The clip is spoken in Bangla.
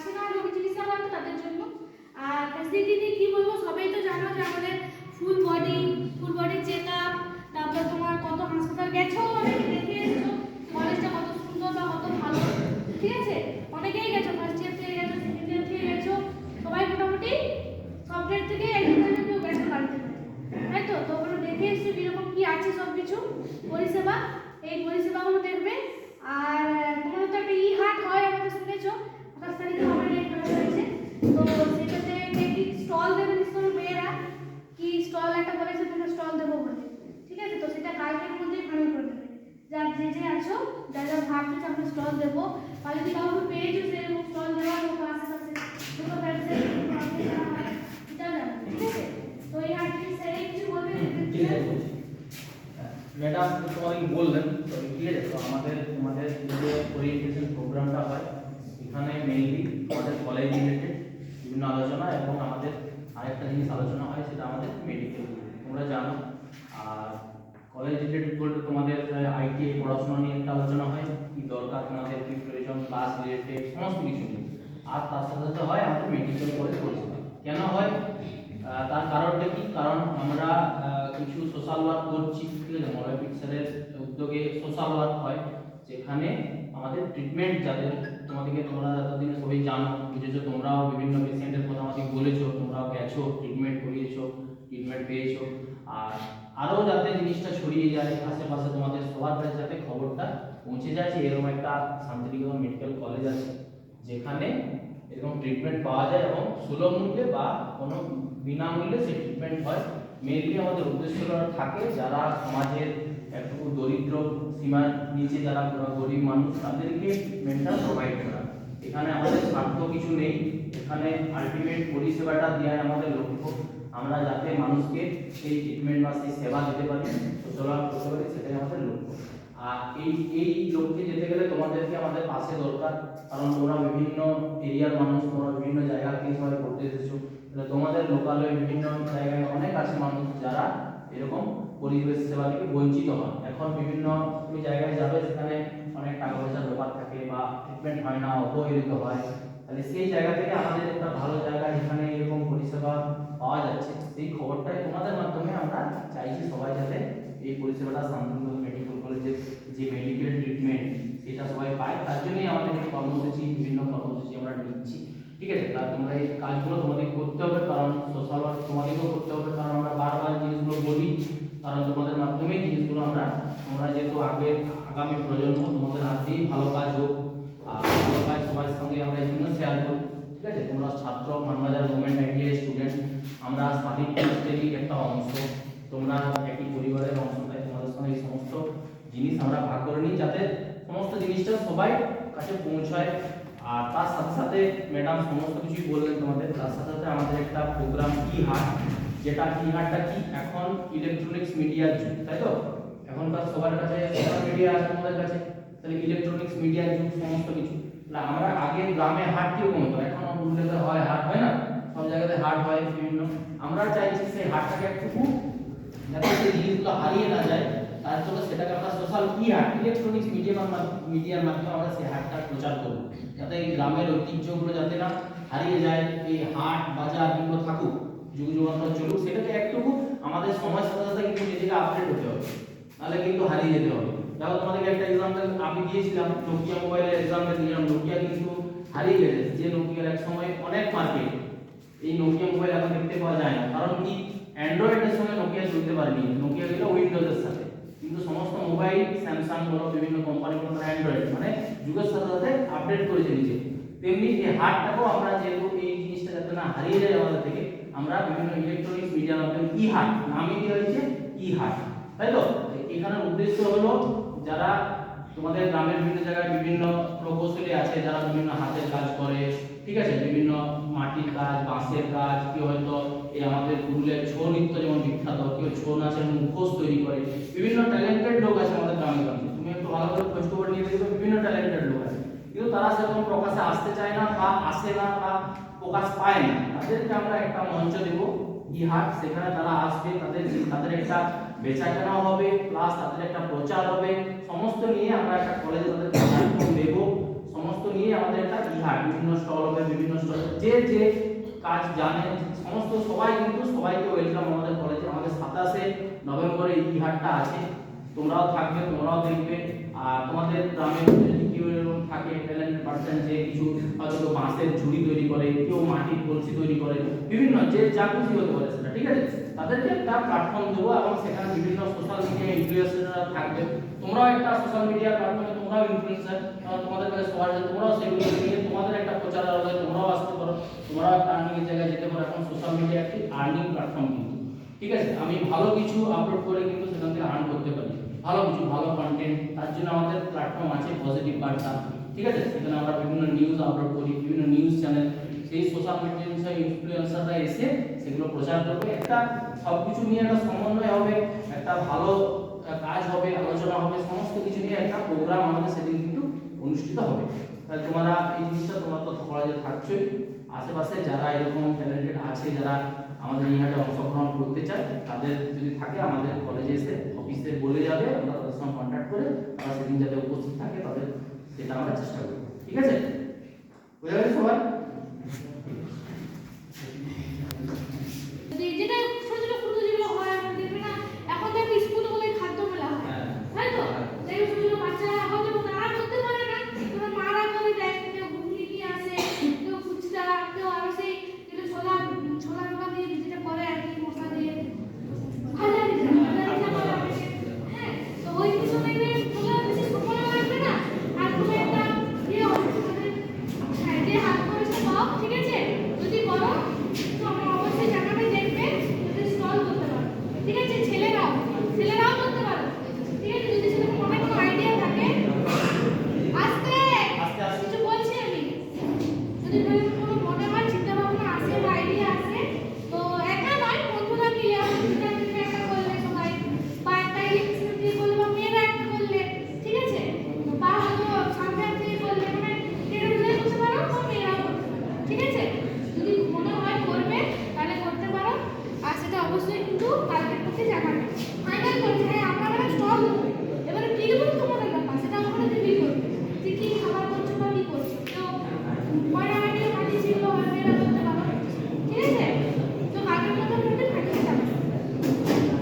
পাচ্ছে না, রোগী চিকিৎসা করাতে তাদের জন্য। আর ফ্যাসিলিটি কি বলব, সবাই তো জানো যে আমাদের full body full body check up তারপরে তোমার কত হাসপাতাল গেছো, অনেকে দেখে এসছো কলেজটা কত সুন্দর বা কত ভালো, ঠিক আছে? অনেকেই গেছো আছো যারা যারা ভাবছ আমরা স্টল দেবো। বা যদি কাউকে পেয়েছ সেরকম স্টল দেওয়ার মতো আশেপাশে দুটো ব্যবসায়ী এটাও ঠিক তো এই হাটটি সেরে কিছু বলবে। হ্যাঁ, ম্যাডাম তোমাকে বললেন তো ঠিক আছে। তো আমাদের তোমাদের যে ওরিয়েন্টেশন প্রোগ্রামটা হয় এখানে মেইনলি আমাদের কলেজ রিলেটেড বিভিন্ন আলোচনা এবং আমাদের আরেকটা জিনিস আলোচনা হয় সেটা আমাদের মেডিকেল তোমরা জানো। আর কলেজ রিলেটেড বলতে তোমাদের আইটিআই পড়াশোনা নিয়ে একটা আলোচনা হয়, কি দরকার তোমাদের প্রয়োজন ক্লাস রিলেটেড সমস্ত কিছু নিয়ে। আর তার সাথে সাথে হয় আমাদের মেডিকেল কলেজ পরিষেবা। কেন হয়? তার কারণটা কি? কারণ আমরা কিছু সোশ্যাল ওয়ার্ক করছি, ঠিক আছে? মলয় পিকচারের উদ্যোগে সোশ্যাল ওয়ার্ক হয়, যেখানে আমাদের ট্রিটমেন্ট যাদের, তোমাদেরকে তোমরা এতদিনে সবাই জানো, বুঝেছ? তোমরাও বিভিন্ন পেশেন্টের কথা আমাদের বলেছ, তোমরাও গেছো ট্রিটমেন্ট করিয়েছো ট্রিটমেন্ট পেয়েছ। আর আরও যাতে জিনিসটা ছড়িয়ে যায়, আশেপাশে তোমাদের সবার কাছে যাতে খবরটা পৌঁছে যায় এরকম একটা শান্তিনিকেতন মেডিকেল কলেজ আছে, যেখানে এরকম ট্রিটমেন্ট পাওয়া যায় এবং সুলভ মূল্যে বা কোনো বিনামূল্যে সেই ট্রিটমেন্ট হয়। মেনলি আমাদের উদ্দেশ্য থাকে, যারা সমাজের একটু দরিদ্র সীমার নিচে যারা গরিব মানুষ, তাদেরকে ট্রিটমেন্টটা প্রোভাইড করা। এখানে আমাদের স্বার্থ কিছু নেই, এখানে আলটিমেট পরিষেবাটা দেওয়ার আমাদের লক্ষ্য। আমরা যাতে মানুষকে সেই ট্রিটমেন্ট বা সেই সেবা দিতে পারি সুতরাং করতে পারি, সেটাই আমাদের লক্ষ্য। আর এই এই লক্ষ্যে যেতে গেলে তোমাদেরকে আমাদের পাশে দরকার, কারণ তোমরা বিভিন্ন এরিয়ার মানুষ, তোমরা বিভিন্ন জায়গা থেকে সবাই পড়তে এসেছ। তোমাদের লোকালে বিভিন্ন জায়গায় অনেক আছে মানুষ যারা এরকম পরিবেশ সেবা থেকে বঞ্চিত হয়। এখন বিভিন্ন তুমি জায়গায় যাবে, সেখানে অনেক টাকা পয়সার ব্যাপার থাকে বা ট্রিটমেন্ট হয় না, অবহেলিত হয়। তাহলে সেই জায়গা থেকে আমাদের একটা ভালো জায়গা যেখানে এরকম পরিষেবা পাওয়া যাচ্ছে। সেই খবরটাই তোমাদের মাধ্যমে আমরা চাইছি সবাই যাতে এই পরিষেবাটা শান্তিনিকেতন মেডিকেল কলেজের যে মেডিকেল ট্রিটমেন্ট সেটা সবাই পায়। তার জন্যই আমাদের কর্মসূচি, বিভিন্ন কর্মসূচি আমরা নিচ্ছি। ঠিক আছে? তা তোমরা এই কাজগুলো তোমাদের করতে হবে, কারণ সোশ্যাল ওয়ার্ক তোমাদেরকেও করতে হবে, কারণ আমরা বারবার জিনিসগুলো বলি, কারণ তোমাদের মাধ্যমেই জিনিসগুলো আমরা, তোমরা যেহেতু আগে আগামী প্রজন্ম, তোমাদের হাতেই ভালো কাজ হোক। ভালো সবার সঙ্গে আমরা এই জন্য শেয়ার করি ঠিক আছে? তোমরা ছাত্র মানবাজার গভর্নমেন্ট আইটিআই স্টুডেন্ট আমরা স্বাধীন ট্রাস্টেরই একটা অংশ, তোমরা একই পরিবারের অংশ, তাই তোমাদের সঙ্গে এই সমস্ত জিনিস আমরা ভাগ করে নিই, যাতে সমস্ত জিনিসটা সবাই কাছে পৌঁছায়। আর তার সাথে সাথে ম্যাডাম সমস্ত কিছুই বললেন তোমাদের, তার সাথে সাথে আমাদের একটা প্রোগ্রাম কি হাট যেটা কি হাটটা কি? এখন ইলেকট্রনিক্স মিডিয়ার যুগ, তাই তো? এখনকার সবার কাছে সোশ্যাল মিডিয়া আছে আমাদের কাছে। তাহলে ইলেকট্রনিক্স মিডিয়ার যুগ, সমস্ত কিছু। তাহলে আমরা আগে গ্রামে হাট কীরকম হতো এখন উল্লেখ হয় হাট, হয় না? সব জায়গাতে হাট হয়, বিভিন্ন। আমরা চাইছি সেই হাটটাকে একটু যাতে সেই জিনিসগুলো হারিয়ে না যায়। তার জন্য সেটাকে আমরা সোশ্যাল ই হাট? ইলেকট্রনিক্স মিডিয়াম মিডিয়ার মাধ্যমে আমরা সেই হাটটা প্রচার করব। যাতে এই গ্রামের ঐতিহ্যগুলো যাতে না হারিয়ে যায়, এই হাট, বাজার এগুলো থাকুক, যুগ যুগান্তর চলুক, সেটাকে একটু আমাদের সময়ের সাথে সাথে কিন্তু নিজেকে আপডেট হতে হবে। নাহলে কিন্তু হারিয়ে যেতে হবে। দেখো তোমাদেরকে একটা এক্সাম্পল আমি দিয়েছিলাম নোকিয়া মোবাইলের এক্সাম্পল দিয়েছিলাম নোকিয়া কিন্তু হারিয়ে গেছে, যে নোকিয়ার এক সময় অনেক মার্কেট এই নোকিয়া মোবাইল এখন দেখতে পাওয়া যায় না। কারণ কি? অ্যান্ড্রয়েডের সঙ্গে নোকিয়া চলতে পারেনি। নোকিয়া ছিল উইন্ডোজের সাথে। কিন্তু সমস্ত মোবাইল স্যামসাং বলো, বিভিন্ন কোম্পানি বলো, তারা অ্যান্ড্রয়েড মানে যুগের সাথে সাথে আপডেট করে চলেছে তেমনি এই হাটটাকেও আমরা যেহেতু এই জিনিসটা যাতে না হারিয়ে যায় আমাদের থেকে, আমরা বিভিন্ন ইলেকট্রনিক্স মিডিয়ার মাধ্যমে ই হাট নামই দেওয়া হয়েছে ই হাট তাই তো এখানের উদ্দেশ্য হলো যারা তোমাদের গ্রামের বিভিন্ন জায়গায় বিভিন্ন প্রকৌশলী আছে, যারা বিভিন্ন হাতের কাজ করে, ঠিক আছে? বিভিন্ন মাটির কাজ, বাঁশের কাজ কেউ হয়তো এই আমাদের পুরুলিয়ার ছৌ নৃত্য যেমন বিখ্যাত কেউ ছৌ নাচের মুখোশ তৈরি করে, বিভিন্ন ট্যালেন্টেড লোক আছে আমাদের গ্রামে গ্রামে তুমি একটু ভালো করে খোঁজ খবর নিয়ে দেখবে বিভিন্ন ট্যালেন্টেড লোক আছে। কিন্তু তারা সেরকম প্রকাশে আসতে চায় না বা আসে না বা প্রকাশ পায় না। তাদেরকে আমরা একটা মঞ্চ দেবো ইহাট সেখানে তারা আসবে, তাদের তাদের একটা বেচা কেনা হবে প্লাস তাদের একটা প্রচার হবে। সমস্ত নিয়ে আমরা একটা কলেজে দেব। সমস্ত নিয়ে আমাদের একটা ইহা বিভিন্ন স্টল হবে, বিভিন্ন স্টল যে যে কাজ জানে, সমস্ত সবাই কিন্তু সবাইকে ওয়েলকাম আমাদের কলেজে আমাদের সাতাশে নভেম্বরে হাটটা আছে। তোমরাও থাকবে, তোমরাও দেখবে। আর তোমাদের গ্রামে থাকে পার্সন যে কিছু বাঁশের ঝুড়ি তৈরি করে, কেউ মাটির কলসি তৈরি করে, বিভিন্ন যে যা খুশি হতে পারে সেটা, ঠিক আছে? তাদেরকে একটা প্ল্যাটফর্ম দেবো এবং সেখানে বিভিন্ন সোশ্যাল মিডিয়া ইনফ্লুয়েন্সাররা থাকবে। তোমরাও একটা সোশ্যাল মিডিয়া প্ল্যাটফর্মে তোমরাও ইনফ্লুয়েন্সার তোমাদের কাছে সবার তোমরাও সেগুলো নিয়ে তোমাদের একটা প্রচার হবে তোমরাও আসতে পারো, তোমরাও একটা আর্নিং এর জায়গায় যেতে পারো। এখন সোশ্যাল মিডিয়া একটি আর্নিং প্ল্যাটফর্ম কিন্তু, ঠিক আছে? আমি ভালো কিছু আপলোড করে কিন্তু সেখান থেকে আর্ন করতে পারি। ভালো কিছু, ভালো কন্টেন্ট তার জন্য আমাদের প্ল্যাটফর্ম আছে পজিটিভ বার্তা ঠিক আছে? সেখানে আমরা বিভিন্ন নিউজ আপলোড করি, বিভিন্ন নিউজ চ্যানেল সেই সোশ্যাল মিডিয়া ইনফ্লুয়েন্সাররা এসে সেগুলো প্রচার করবে। একটা সব কিছু নিয়ে একটা সমন্বয় হবে, একটা ভালো কাজ হবে, আলোচনা হবে, সমস্ত কিছু নিয়ে একটা প্রোগ্রাম আমাদের সেদিন কিন্তু অনুষ্ঠিত হবে। তাহলে তোমরা এই জিনিসটা, তোমরা তথ্য কলেজে থাকছোই। আশেপাশে যারা এরকম ট্যালেন্টেড আছে, যারা আমাদের এই হাটে অংশগ্রহণ করতে চায়, তাদের যদি থাকে আমাদের কলেজে এসে অফিসে বলে যাবে, আমরা তাদের সঙ্গে কন্ট্যাক্ট করে তারা সেদিন যাতে উপস্থিত থাকে, তাদের সেটা আমরা চেষ্টা করব। ঠিক আছে? বোঝা গেছে সবার ছোট ছোট কালকের পক্ষে জানাবেন ফাইনাল পরীক্ষায় আপনারা সব